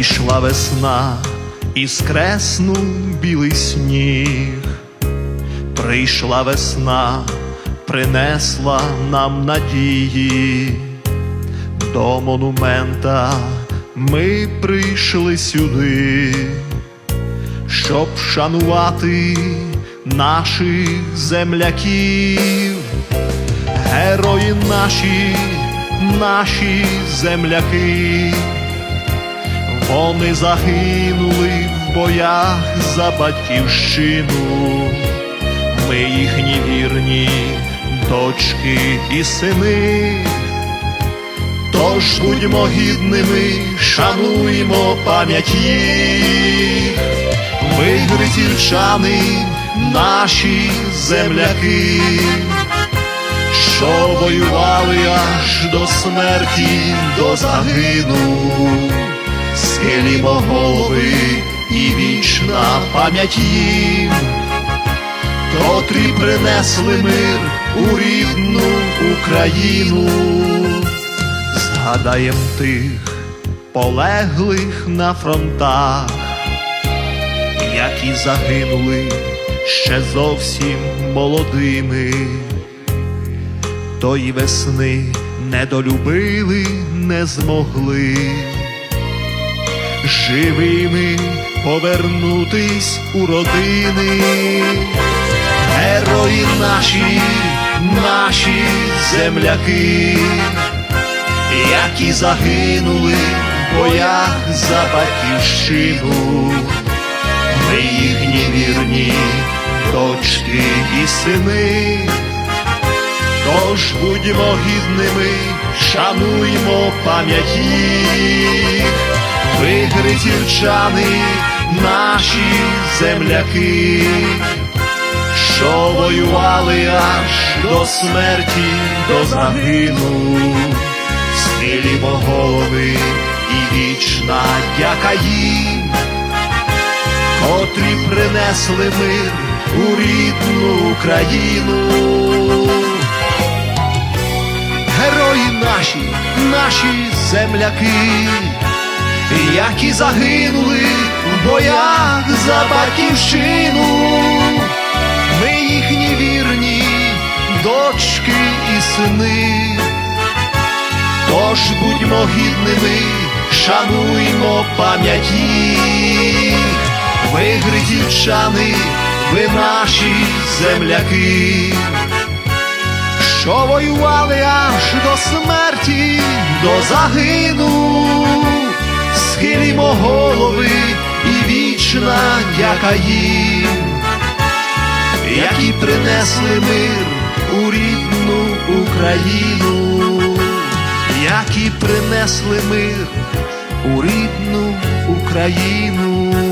Прийшла весна і скреснув білий сніг. Прийшла весна, принесла нам надії. До монумента ми прийшли сюди, щоб шанувати наших земляків, герої наші, наші земляки. Вони загинули в боях за батьківщину, ми їхні вірні дочки і сини. Тож будьмо гідними, шануймо пам'ять їх, ми гризівчани, наші земляки, що воювали аж до смерті, до загину схилімо голови і вічна пам'ять їм, котрі принесли мир у рідну Україну, згадаєм тих полеглих на фронтах, які загинули ще зовсім молодими. Тої весни не долюбили, не змогли живими повернутись у родини, герої наші, наші земляки, які загинули в боях за батьківщину, ми їхні вірні дочки і сини. Тож будьмо гідними, шануймо пам'ять їх, ви гризівчани, наші земляки, що воювали аж до смерті, до загину, схилімо голови і вічна дяка їм, котрі принесли мир у рідну Україну. Герої наші, наші земляки, які загинули в боях за батьківщину, ми їхні вірні дочки і сини. Тож будьмо гідними, шануймо пам'ять їх, ви гризівчани, ви наші земляки. Що воювали аж до смерті, до загину, схилімо голови і вічна дяка їм, які принесли мир у рідну Україну, які принесли мир у рідну Україну.